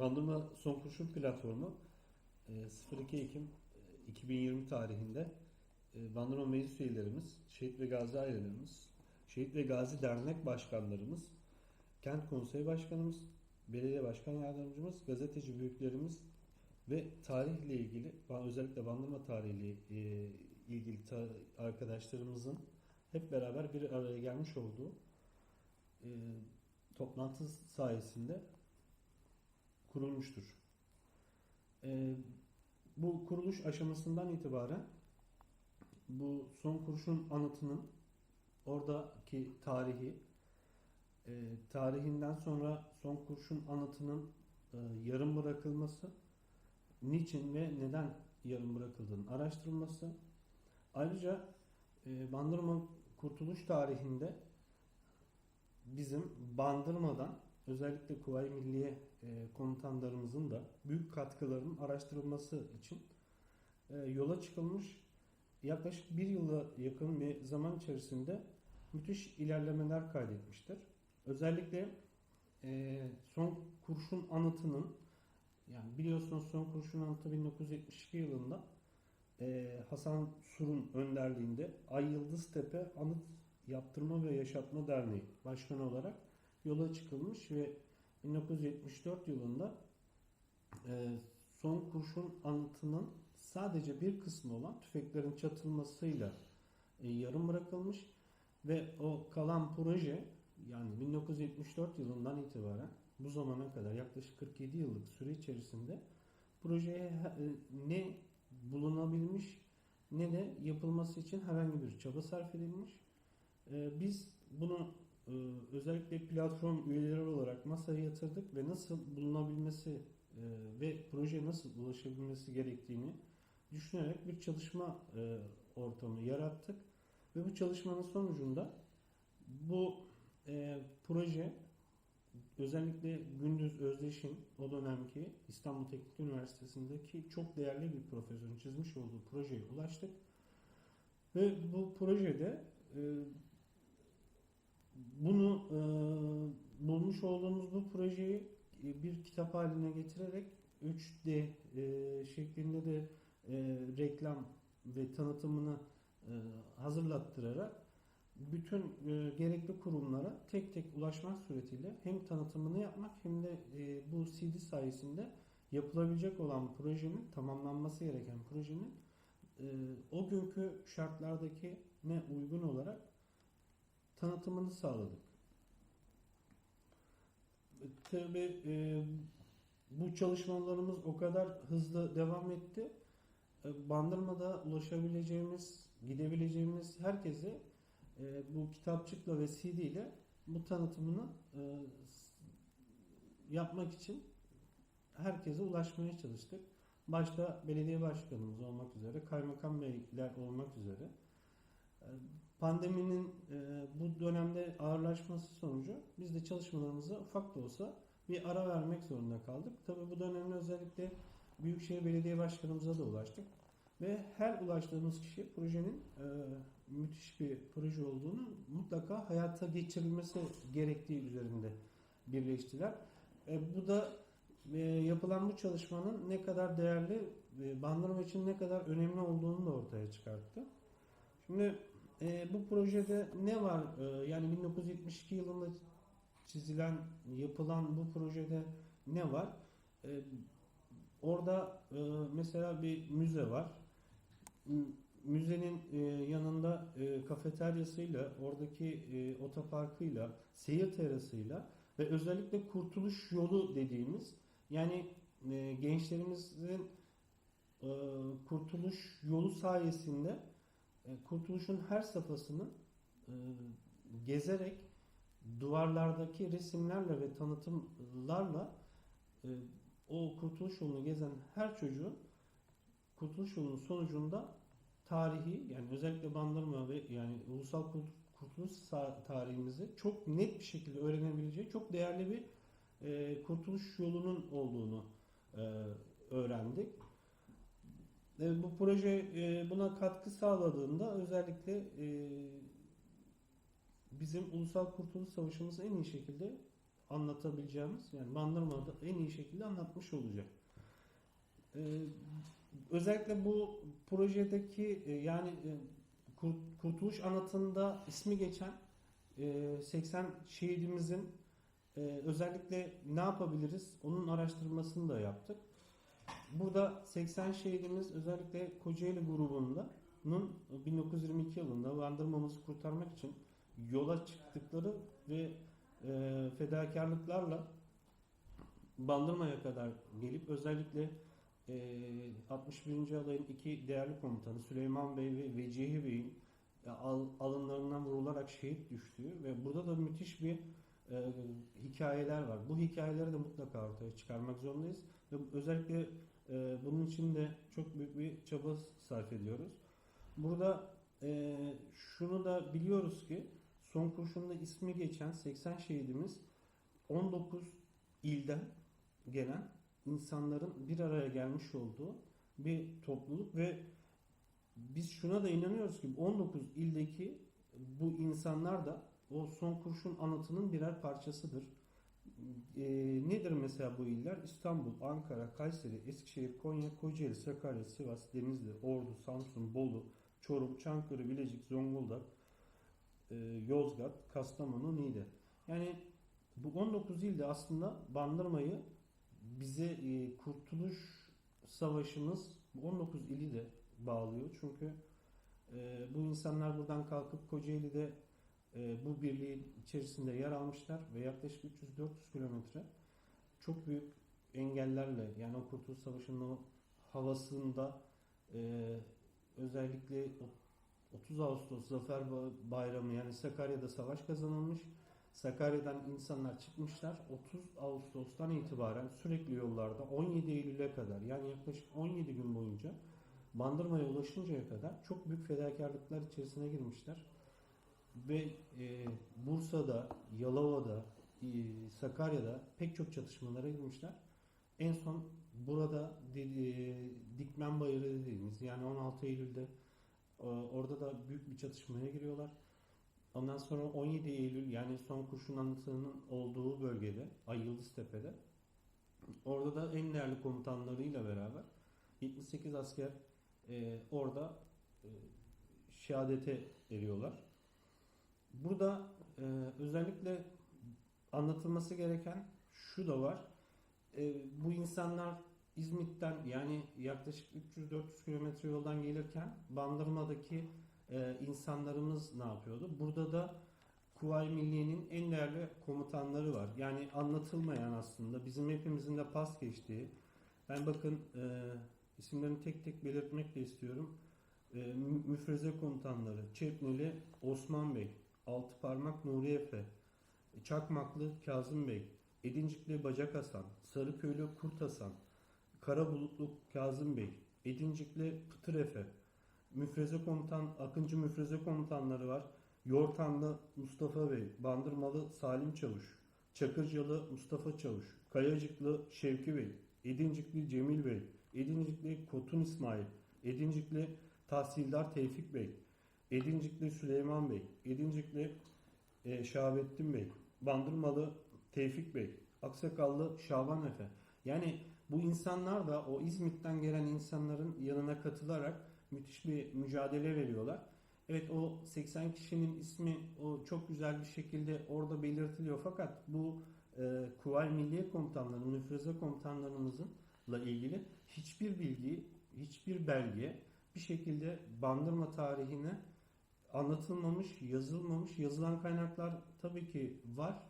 Bandırma Son Kurşun platformu e, 02 Ekim e, 2020 tarihinde e, Bandırma meclis üyelerimiz, şehit ve gazi ailelerimiz, şehit ve gazi dernek başkanlarımız, kent konseyi başkanımız, belediye başkan yardımcımız, gazeteci büyüklerimiz ve tarihle ilgili, özellikle Bandırma tarihiyle e, ilgili arkadaşlarımızın hep beraber bir araya gelmiş olduğu e, toplantı sayesinde kurulmuştur. E, bu kuruluş aşamasından itibaren bu son kurşun anıtının oradaki tarihi, e, tarihinden sonra son kurşun anıtının e, yarım bırakılması, niçin ve neden yarım bırakıldığının araştırılması, ayrıca e, Bandırma Kurtuluş tarihinde bizim Bandırma'dan özellikle Kuvayi Milliye e, komutanlarımızın da büyük katkılarının araştırılması için e, yola çıkılmış. Yaklaşık bir yıla yakın bir zaman içerisinde müthiş ilerlemeler kaydetmiştir. Özellikle e, son kurşun anıtının yani biliyorsunuz son kurşun anıtı 1972 yılında e, Hasan Sur'un önderliğinde Ay Yıldız Tepe Anıt Yaptırma ve Yaşatma Derneği başkanı olarak yola çıkılmış ve 1974 yılında e, son kurşun anıtının sadece bir kısmı olan tüfeklerin çatılmasıyla e, yarım bırakılmış ve o kalan proje yani 1974 yılından itibaren bu zamana kadar yaklaşık 47 yıllık süre içerisinde projeye e, ne bulunabilmiş ne de yapılması için herhangi bir çaba sarf edilmiş. E, Biz bunu özellikle platform üyeleri olarak masaya yatırdık ve nasıl bulunabilmesi e, ve projeye nasıl ulaşabilmesi gerektiğini düşünerek bir çalışma e, ortamı yarattık. Ve bu çalışmanın sonucunda bu e, proje özellikle Gündüz Özdeş'in o dönemki İstanbul Teknik Üniversitesi'ndeki çok değerli bir profesörün çizmiş olduğu projeye ulaştık. Ve bu projede e, bunu e, bulmuş olduğumuz bu projeyi e, bir kitap haline getirerek 3D e, şeklinde de e, reklam ve tanıtımını e, hazırlattırarak bütün e, gerekli kurumlara tek tek ulaşmak suretiyle hem tanıtımını yapmak hem de e, bu CD sayesinde yapılabilecek olan projenin tamamlanması gereken projenin e, o günkü şartlardaki ne uygun olarak tanıtımını sağladık. Tabi e, bu çalışmalarımız o kadar hızlı devam etti. E, Bandırma'da ulaşabileceğimiz, gidebileceğimiz herkese e, bu kitapçıkla ve CD ile bu tanıtımını e, yapmak için herkese ulaşmaya çalıştık. Başta belediye başkanımız olmak üzere, kaymakam beyler olmak üzere. E, Pandeminin e, bu dönemde ağırlaşması sonucu biz de çalışmalarımıza ufak da olsa bir ara vermek zorunda kaldık. Tabii bu dönemde özellikle Büyükşehir Belediye Başkanımıza da ulaştık. Ve her ulaştığımız kişi projenin e, müthiş bir proje olduğunu mutlaka hayata geçirilmesi gerektiği üzerinde birleştiler. E, bu da e, yapılan bu çalışmanın ne kadar değerli, e, Bandırma için ne kadar önemli olduğunu da ortaya çıkarttı. Şimdi e, bu projede ne var? E, yani 1972 yılında çizilen, yapılan bu projede ne var? E, orada e, mesela bir müze var. Müzenin e, yanında e, kafeteryasıyla, oradaki e, otoparkıyla, seyir terasıyla ve özellikle kurtuluş yolu dediğimiz yani e, gençlerimizin e, kurtuluş yolu sayesinde kurtuluşun her safhasını e, gezerek duvarlardaki resimlerle ve tanıtımlarla e, o kurtuluş yolunu gezen her çocuğun kurtuluş yolunun sonucunda tarihi yani özellikle Bandırma ve yani ulusal Kurt- kurtuluş tarihimizi çok net bir şekilde öğrenebileceği çok değerli bir e, kurtuluş yolunun olduğunu e, öğrendik. E, bu proje e, buna katkı sağladığında özellikle e, bizim Ulusal Kurtuluş Savaşımızı en iyi şekilde anlatabileceğimiz yani Bandırma'da en iyi şekilde anlatmış olacak. Özellikle bu projedeki yani Kur- Kurtuluş Anıtı'nda ismi geçen e, 80 şehidimizin özellikle ne yapabiliriz onun araştırmasını da yaptık. Burada 80 şehidimiz özellikle Kocaeli grubunda 1922 yılında Bandırmamızı kurtarmak için yola çıktıkları ve e, fedakarlıklarla Bandırma'ya kadar gelip özellikle e, 61. alayın iki değerli komutanı Süleyman Bey ve Vecihi Bey'in e, al- alınlarından vurularak şehit düştüğü ve burada da müthiş bir e, hikayeler var. Bu hikayeleri de mutlaka ortaya çıkarmak zorundayız ve özellikle e, bunun için de çok büyük bir çaba sarf ediyoruz. Burada e, şunu da biliyoruz ki son kurşunda ismi geçen 80 şehidimiz 19 ilden gelen insanların bir araya gelmiş olduğu bir topluluk ve biz şuna da inanıyoruz ki 19 ildeki bu insanlar da o son kurşun anıtının birer parçasıdır. E, nedir mesela bu iller? İstanbul, Ankara, Kayseri, Eskişehir, Konya, Kocaeli, Sakarya, Sivas, Denizli, Ordu, Samsun, Bolu, Çorum, Çankırı, Bilecik, Zonguldak, e, Yozgat, Kastamonu, Niğde. Yani bu 19 ilde aslında Bandırma'yı bize e, Kurtuluş Savaşımız bu 19 ili de bağlıyor. Çünkü e, bu insanlar buradan kalkıp Kocaeli'de e, bu birliğin içerisinde yer almışlar ve yaklaşık 300-400 kilometre çok büyük engellerle yani o Kurtuluş Savaşı'nın havasında e, özellikle o 30 Ağustos Zafer Ba- Bayramı yani Sakarya'da savaş kazanılmış. Sakarya'dan insanlar çıkmışlar. 30 Ağustos'tan itibaren sürekli yollarda 17 Eylül'e kadar yani yaklaşık 17 gün boyunca Bandırma'ya ulaşıncaya kadar çok büyük fedakarlıklar içerisine girmişler. Ve e, Bursa'da, Yalova'da, e, Sakarya'da pek çok çatışmalara girmişler. En son burada dedi, Dikmen Bayırı dediğimiz yani 16 Eylül'de e, orada da büyük bir çatışmaya giriyorlar. Ondan sonra 17 Eylül yani son kurşun anıtının olduğu bölgede Ay Tepe'de orada da en değerli komutanlarıyla beraber 78 asker e, orada e, şehadete eriyorlar. Burada e, özellikle anlatılması gereken şu da var. E, bu insanlar İzmit'ten yani yaklaşık 300-400 kilometre yoldan gelirken Bandırma'daki e, insanlarımız ne yapıyordu? Burada da Kuvayi Milliye'nin en değerli komutanları var. Yani anlatılmayan aslında bizim hepimizin de pas geçtiği. Ben bakın e, isimlerini tek tek belirtmek de istiyorum. E, mü- müfreze komutanları Çepneli Osman Bey, Altıparmak Nuri Efe, Çakmaklı Kazım Bey, Edincikli Bacak Hasan, Sarıköylü Kurt Hasan, Karabulutlu Kazım Bey, Edincikli Pıtır Efe, Müfreze Komutan, Akıncı Müfreze Komutanları var. Yortanlı Mustafa Bey, Bandırmalı Salim Çavuş, Çakırcalı Mustafa Çavuş, Kayacıklı Şevki Bey, Edincikli Cemil Bey, Edincikli Kotun İsmail, Edincikli Tahsildar Tevfik Bey, Edincikli Süleyman Bey, Edincikli e, Şahabettin Bey, Bandırmalı Tevfik Bey, Aksakallı Şaban Efe. Yani bu insanlar da o İzmit'ten gelen insanların yanına katılarak müthiş bir mücadele veriyorlar. Evet o 80 kişinin ismi o çok güzel bir şekilde orada belirtiliyor fakat bu e, Kuvayi Milliye Komutanları, müfreze komutanlarımızınla ilgili hiçbir bilgi, hiçbir belge bir şekilde Bandırma tarihine anlatılmamış, yazılmamış. Yazılan kaynaklar tabii ki var.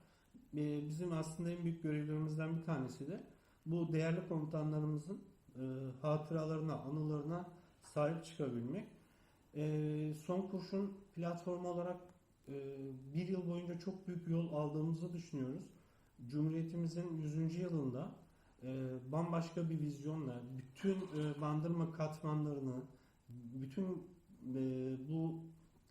E, bizim aslında en büyük görevlerimizden bir tanesi de bu değerli komutanlarımızın e, hatıralarına, anılarına sahip çıkabilmek. E, son kurşun platformu olarak e, bir yıl boyunca çok büyük yol aldığımızı düşünüyoruz. Cumhuriyetimizin 100. yılında e, bambaşka bir vizyonla bütün bandırma katmanlarını, bütün bu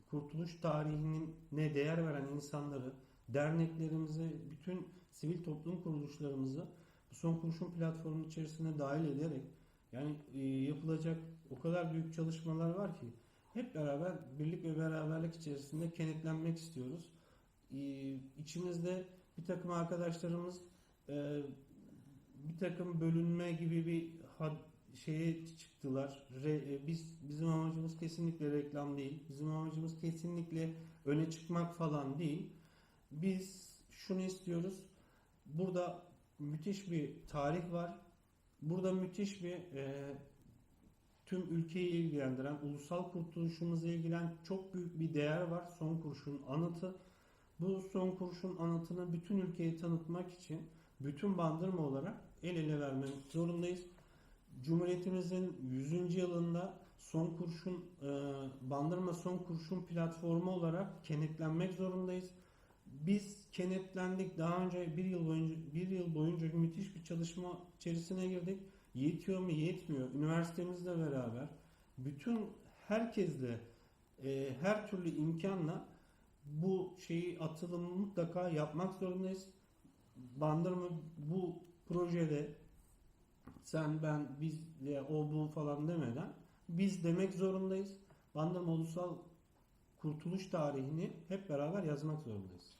kurtuluş tarihinin ne değer veren insanları, derneklerimizi, bütün sivil toplum kuruluşlarımızı bu son kurşun platformunun içerisine dahil ederek yani e, yapılacak o kadar büyük çalışmalar var ki hep beraber birlik ve beraberlik içerisinde kenetlenmek istiyoruz. E, içimizde bir takım arkadaşlarımız e, bir takım bölünme gibi bir had- şeye çıktılar. Re- e, biz bizim amacımız kesinlikle reklam değil. Bizim amacımız kesinlikle öne çıkmak falan değil. Biz şunu istiyoruz. Burada müthiş bir tarih var. Burada müthiş bir e, tüm ülkeyi ilgilendiren, ulusal kurtuluşumuzu ilgilen çok büyük bir değer var. Son kurşun anıtı. Bu son kurşun anıtını bütün ülkeye tanıtmak için bütün bandırma olarak el ele vermek zorundayız. Cumhuriyetimizin 100. yılında son kurşun e, bandırma son kurşun platformu olarak kenetlenmek zorundayız. Biz kenetlendik. Daha önce bir yıl boyunca bir yıl boyunca müthiş bir çalışma içerisine girdik. Yetiyor mu? Yetmiyor. Üniversitemizle beraber bütün herkesle e, her türlü imkanla bu şeyi atılımı mutlaka yapmak zorundayız. Bandırma bu projede sen ben biz ya o bu falan demeden biz demek zorundayız. Bandırma Ulusal Kurtuluş tarihini hep beraber yazmak zorundayız.